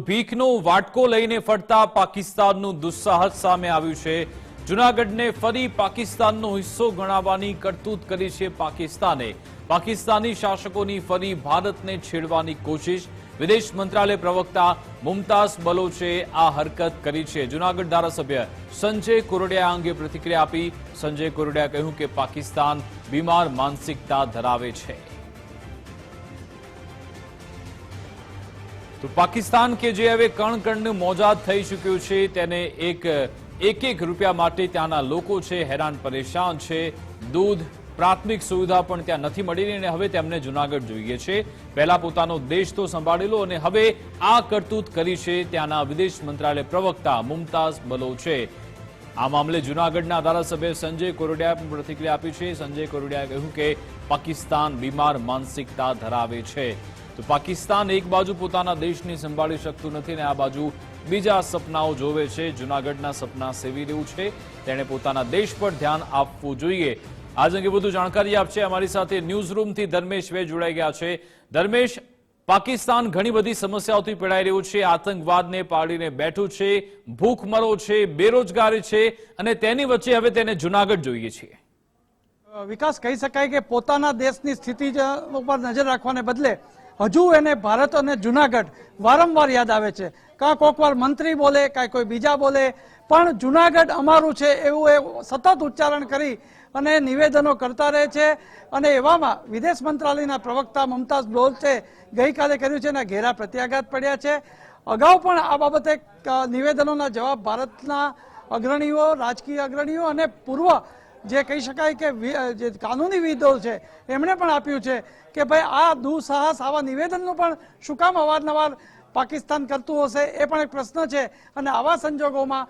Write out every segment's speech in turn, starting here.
ભીખનો વાટકો લઈને ફરતા પાકિસ્તાનનું દુસ્સાહસ સામે આવ્યું છે. જુનાગઢને ફરી પાકિસ્તાનનો હિસ્સો ગણાવવાની કરતૂત કરી છે પાકિસ્તાને. પાકિસ્તાની શાસકોની ફરી ભારતને છેડવાની કોશિશ. વિદેશ મંત્રાલય પ્રવક્તા મુમતાઝ બલોચે આ હરકત કરી છે. જુનાગઢ ધારાસભ્ય સંજય કોરડિયા અંગે પ્રતિક્રિયા આપી. સંજય કોરડિયા કહ્યું કે પાકિસ્તાન બીમાર માનસિકતા ધરાવે છે. તો પાકિસ્તાન કે જે હવે કણ કણનું મોજાદ થઈ ચૂક્યું છે, તેને એક એક એક રૂપિયા માટે ત્યાંના લોકો છે હેરાન પરેશાન છે. દૂધ, પ્રાથમિક સુવિધા પણ ત્યાં નથી મળી અને હવે તેમને જુનાગઢ જોઈએ છે. પહેલા પોતાનો દેશ તો સંભાળેલો અને હવે આ કરતૂત કરી છે ત્યાંના વિદેશ મંત્રાલય પ્રવક્તા મુમતાઝ બલો છે. આ મામલે જુનાગઢના ધારાસભ્ય સંજય કોરોડિયાએ પણ પ્રતિક્રિયા આપી છે. સંજય કોરોડિયાએ કહ્યું કે પાકિસ્તાન બીમાર માનસિકતા ધરાવે છે. તો પાકિસ્તાન એક બાજુ પોતાના દેશને સંભાળી શકતું નથી અને આ બાજુ બીજા સપનાઓ જોવે છે. જુનાગઢના સપના સેવી રહ્યું છે. તેણે પોતાના દેશ પર ધ્યાન આપવું જોઈએ. આજ અંગે વધુ જાણકારી આપશે અમારી સાથે ન્યૂઝ રૂમથી ધર્મેશ વે જોડાઈ ગયા છે. ધર્મેશ, પાકિસ્તાન ઘણી બધી સમસ્યાઓથી પીડાઈ રહ્યું છે. આતંકવાદને પાડીને બેઠું છે. ભૂખમરો છે, બેરોજગારી છે અને તેની વચ્ચે હવે તેને જુનાગઢ જોઈએ છીએ. વિકાસ કહી શકાય કે પોતાના દેશની સ્થિતિ ઉપર નજર રાખવાને બદલે હજુ એને ભારત અને જુનાગઢ વારંવાર યાદ આવે છે. કાં કોક વાર મંત્રી બોલે, કાંઈ કોઈ બીજા બોલે, પણ જુનાગઢ અમારું છે એવું એ સતત ઉચ્ચારણ કરી અને નિવેદનો કરતા રહે છે. અને એવામાં વિદેશ મંત્રાલયના પ્રવક્તા મમતાઝ બોલચે ગઈકાલે કર્યું છે અને ઘેરા પ્રત્યાઘાત પડ્યા છે. અગાઉ પણ આ બાબતે નિવેદનોના જવાબ ભારતના અગ્રણીઓ, રાજકીય અગ્રણીઓ અને પૂર્વ જે કહી શકાય કે જે કાનૂની વિદો છે, એમણે પણ આપ્યું છે કે ભાઈ આ દુઃસાહસ, આવા નિવેદનનું પણ શું કામ અવારનવાર પાકિસ્તાન કરતું હશે, એ પણ એક પ્રશ્ન છે. અને આવા સંજોગોમાં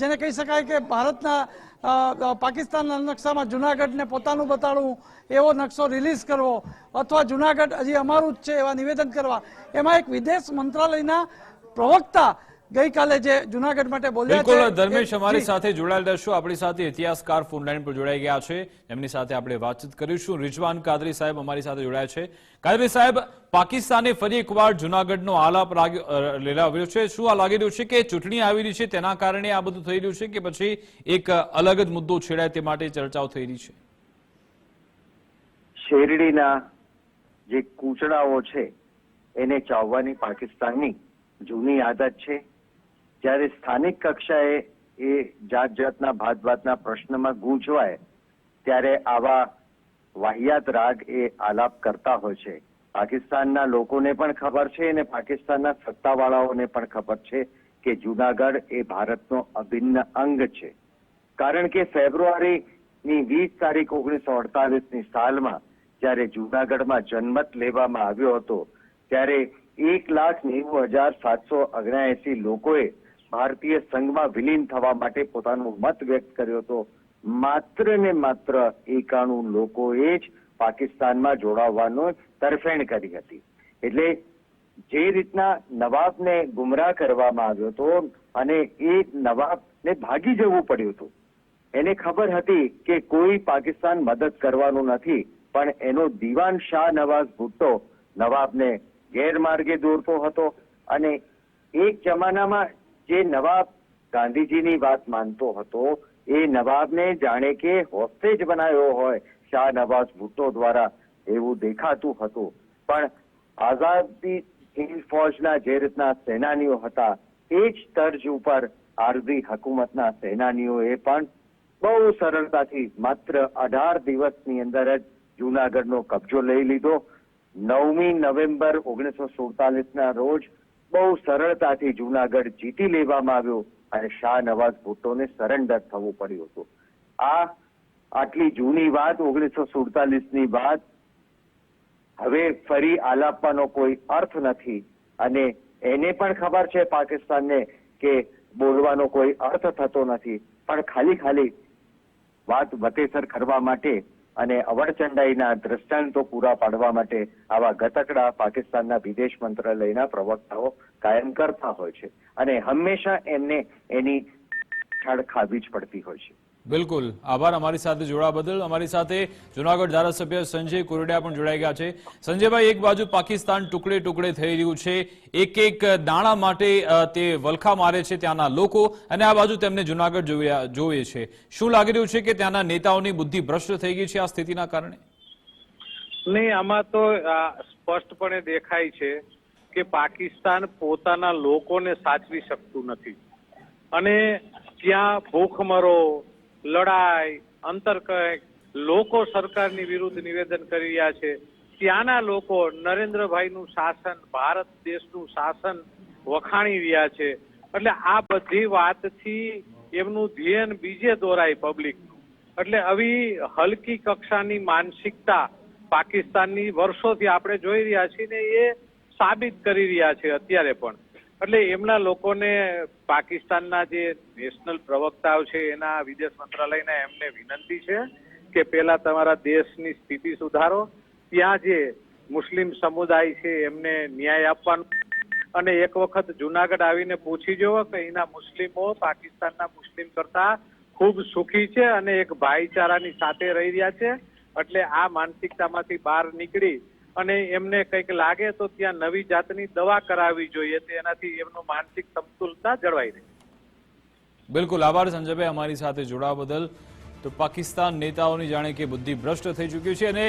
જેને કહી શકાય કે ભારતના પાકિસ્તાનના નકશામાં જુનાગઢને પોતાનું બતાડવું, એવો નકશો રિલીઝ કરવો, અથવા જુનાગઢ હજી અમારું જ છે એવા નિવેદન કરવા, એમાં એક વિદેશ મંત્રાલયના પ્રવક્તા ગઈકાલે જે જુનાગઢ માટે બોલ્યા છે બિલકુલ ધર્મેશ અમારી સાથે જોડાયેલ રહેશો. આપણી સાથે ઇતિહાસકાર ફોન લાઈન પર જોડાઈ ગયા છે. એમની સાથે આપણે વાતચીત કરીશું. રિજવાન કાદરી સાહેબ અમારી સાથે જોડાયા છે. કાદરી સાહેબ પાકિસ્તાને ફરી એકવાર જુનાગઢનો આલાપ લેલાવ્યો છે. શું આ લાગી રહ્યું છે કે ચૂંટણી આવી રહી છે? તેના કારણે આ બધું થઈ રહ્યું છે કે પછી એક અલગ જ મુદ્દો છેડાય તે માટે ચર્ચાઓ થઈ રહી છે? શેરડીના જે કૂચડાઓ છે એને ચાવવાની પાકિસ્તાનની જૂની આદત છે. જ્યારે સ્થાનિક કક્ષાએ એ જાત જાતના ભાત ભાતના પ્રશ્નમાં ગૂંચવાય, ત્યારે આવા વાહિયાત રાગ એ આલાપ કરતા હોય છે. પાકિસ્તાનના લોકોને પણ ખબર છે અને પાકિસ્તાનના સત્તાવાળાઓને પણ ખબર છે કે જુનાગઢ એ ભારતનો અભિન્ન અંગ છે. કારણ કે ફેબ્રુઆરીની વીસ તારીખ ઓગણીસો અડતાલીસની સાલમાં જ્યારે જુનાગઢમાં જન્મત લેવામાં આવ્યો હતો, ત્યારે એક લાખ નેવું હજાર સાતસો ઓગણએસી લોકોએ ભારતીય સંઘમાં વિલીન થવા માટે પોતાનો મત વ્યક્ત કર્યો હતો. માત્ર ને માત્ર એકાણું લોકોએ જ પાકિસ્તાનમાં જોડાવવાનો તરફેણ કરી હતી. એટલે જે રીતના નવાબને ગુમરાહ કરવામાં આવ્યો હતો અને એ નવાબને ભાગી જવું પડ્યું હતું. એને ખબર હતી કે કોઈ પાકિસ્તાન મદદ કરવાનું નથી, પણ એનો દિવાન શાહ નવાઝ ભુટ્ટો નવાબને ગેરમાર્ગે દોરતો હતો અને એક જમાનામાં જે નવાબ ગાંધીજીની વાત માનતો હતો, એ નવાબને જાણે કે હોસ્ટેજ બનાવ્યો હોય, શાહ નવાઝ ભુટ્ટો દ્વારા એવું દેખાતું હતું. પણ આઝાદી હિન્દ ફોજના જે રીતના સેનાનીઓ હતા, એ જ તર્જ ઉપર આરબી હકુમતના સેનાનીઓએ પણ બહુ સરળતાથી માત્ર અઢાર દિવસની અંદર જ જુનાગઢનો કબજો લઈ લીધો. નવમી નવેમ્બર ઓગણીસો સુડતાલીસના રોજ બહુ સરળતાથી જુનાગઢ જીતી લેવામાં આવ્યો અને શાહ નવાઝ ભુટ્ટોને સરેન્ડર થવું પડ્યું હતું. આ આટલી જૂની વાત ઓગણીસો સુડતાલીસની વાત હવે ફરી આલાપવાનો કોઈ અર્થ નથી અને એને પણ ખબર છે પાકિસ્તાનને કે બોલવાનો કોઈ અર્થ થતો નથી. પણ ખાલી ખાલી વાત વતેસર કરવા માટે અને અવડચંડાઈના દ્રષ્ટાંતો પૂરા પાડવા માટે આવા ગતકડા પાકિસ્તાનના વિદેશ મંત્રાલયના પ્રવક્તાઓ કાયમ કરતા હોય છે. અને હંમેશા એમને એની છાડ ખાવી જ પડતી હોય છે. બિલકુલ. આભાર અમારી સાથે જોડા બદલ. અમારી સાથે જુનાગઢ ધારાસભ્ય સંજય કુરડિયા પણ જોડાઈ ગયા છે. સંજયભાઈ, એક બાજુ પાકિસ્તાન ટુકડે ટુકડે થઈ રહ્યું છે. એક એક દાણા માટે તે વલખા મારે છે ત્યાંના લોકો અને આ બાજુ તેમને જુનાગઢ જોવે છે. શું લાગી રહ્યું છે કે ત્યાંના નેતાઓની બુદ્ધિ ભ્રષ્ટ થઈ ગઈ છે આ સ્થિતિના કારણે? નહીં, આમાં તો સ્પષ્ટપણે દેખાય છે કે પાકિસ્તાન પોતાના લોકોને સાચવી શકતું નથી. અને ત્યાં ભૂખમરો લડાઈ અંતર કંઈક લોકો સરકારની વિરુદ્ધ નિવેદન કરી રહ્યા છે. ત્યાંના લોકો નરેન્દ્રભાઈનું શાસન, ભારત દેશનું શાસન વખાણી રહ્યા છે. એટલે આ બધી વાતથી એમનું ધ્યેય બીજે દોરાય પબ્લિકનું. એટલે આવી હલકી કક્ષાની માનસિકતા પાકિસ્તાનની વર્ષોથી આપણે જોઈ રહ્યા છીએ ને એ સાબિત કરી રહ્યા છે અત્યારે પણ. એટલે એમના લોકોને પાકિસ્તાનના જે નેશનલ પ્રવક્તાઓ છે, એના વિદેશ મંત્રાલયના એમને વિનંતી છે કે પેલા તમારા દેશની સ્થિતિ સુધારો. ત્યાં જે મુસ્લિમ સમુદાય છે, એમને ન્યાય આપવાનો. અને એક વખત જુનાગઢ આવીને પૂછી જુઓ કે અહીંના મુસ્લિમો પાકિસ્તાનના મુસ્લિમ કરતા ખૂબ સુખી છે અને એક ભાઈચારાની સાથે રહી રહ્યા છે. એટલે આ માનસિકતામાંથી બહાર નીકળી અને એમને કંઈક લાગે તો ત્યાં નવી જાતની દવા કરાવવી જોઈએ તેનાથી એમનું માનસિક સમતુલતા જળવાઈ રહે. બિલકુલ. આભાર સંજયભાઈ અમારી સાથે જોડાવા બદલ. તો પાકિસ્તાન નેતાઓની જાણે કે બુદ્ધિ ભ્રષ્ટ થઈ ચૂક્યું છે અને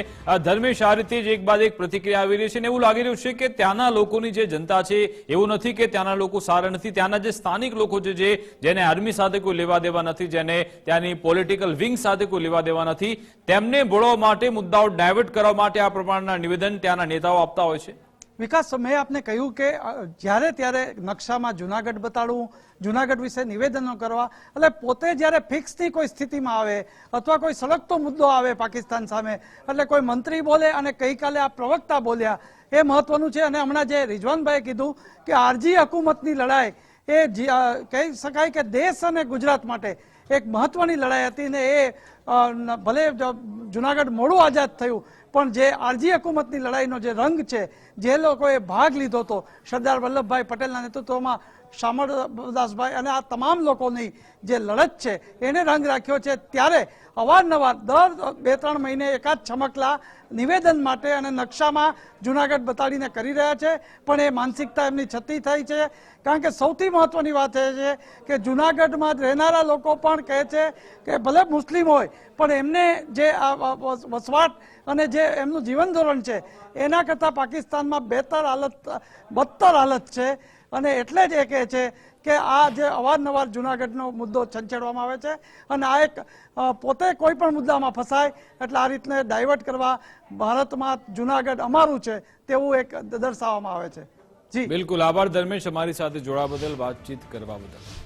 ધર્મેશ આ રીતે જ એક બાદ એક પ્રતિક્રિયા આવી રહી છે અને એવું લાગી રહ્યું છે કે ત્યાંના લોકોની જે જનતા છે, એવું નથી કે ત્યાંના લોકો સારા નથી. ત્યાંના જે સ્થાનિક લોકો છે જે, જેને આર્મી સાથે કોઈ લેવા દેવા નથી, જેને ત્યાંની પોલિટિકલ વિંગ સાથે કોઈ લેવા દેવા નથી, તેમને બોળવા માટે, મુદ્દાઓ ડાયવર્ટ કરવા માટે આ પ્રમાણના નિવેદન ત્યાંના નેતાઓ આપતા હોય છે? વિકાસ, મેં આપને કહ્યું કે જ્યારે ત્યારે નકશામાં જુનાગઢ બતાડવું, જુનાગઢ વિશે નિવેદનો કરવા, એટલે પોતે જ્યારે ફિક્સની કોઈ સ્થિતિમાં આવે અથવા કોઈ સળગતો મુદ્દો આવે પાકિસ્તાન સામે, એટલે કોઈ મંત્રી બોલે અને ગઈકાલે આ પ્રવક્તા બોલ્યા, એ મહત્વનું છે. અને હમણાં જે રિઝવાનભાઈએ કીધું કે આરજી હકુમતની લડાઈ એ કહી શકાય કે દેશ અને ગુજરાત માટે એક મહત્વની લડાઈ હતી ને એ ભલે જુનાગઢ મોડું આઝાદ થયું, પણ જે આરજી હકુમતની લડાઈનો જે રંગ છે, જે લોકોએ ભાગ લીધો હતો, સરદાર વલ્લભભાઈ પટેલના નેતૃત્વમાં શામળદાસભાઈ અને આ તમામ લોકોની જે લડત છે, એને રંગ રાખ્યો છે. ત્યારે અવારનવાર દર બે ત્રણ મહિને એકાદ છમકલા નિવેદન માટે અને નકશામાં જુનાગઢ બતાડીને કરી રહ્યા છે. પણ એ માનસિકતા એમની છતી થઈ છે. કારણ કે સૌથી મહત્વની વાત એ છે કે જુનાગઢમાં રહેનારા લોકો પણ કહે છે કે ભલે મુસ્લિમ હોય, પણ એમને જે આ વસવાટ અને જે એમનું જીવન ધોરણ છે, એના કરતાં પાકિસ્તાનમાં બેતર હાલત, બદતર હાલત છે. અને એટલે જ એ કહે છે કે આ જે અવારનવાર જુનાગઢનો મુદ્દો છંછેડવામાં આવે છે અને આ એક પોતે કોઈ પણ મુદ્દામાં ફસાય એટલે આ રીતને ડાયવર્ટ કરવા ભારતમાં જુનાગઢ અમારું છે તેવું એક દર્શાવવામાં આવે છે. જી. બિલકુલ. આભાર ધર્મેશ અમારી સાથે જોડા બદલ, વાતચીત કરવા બદલ.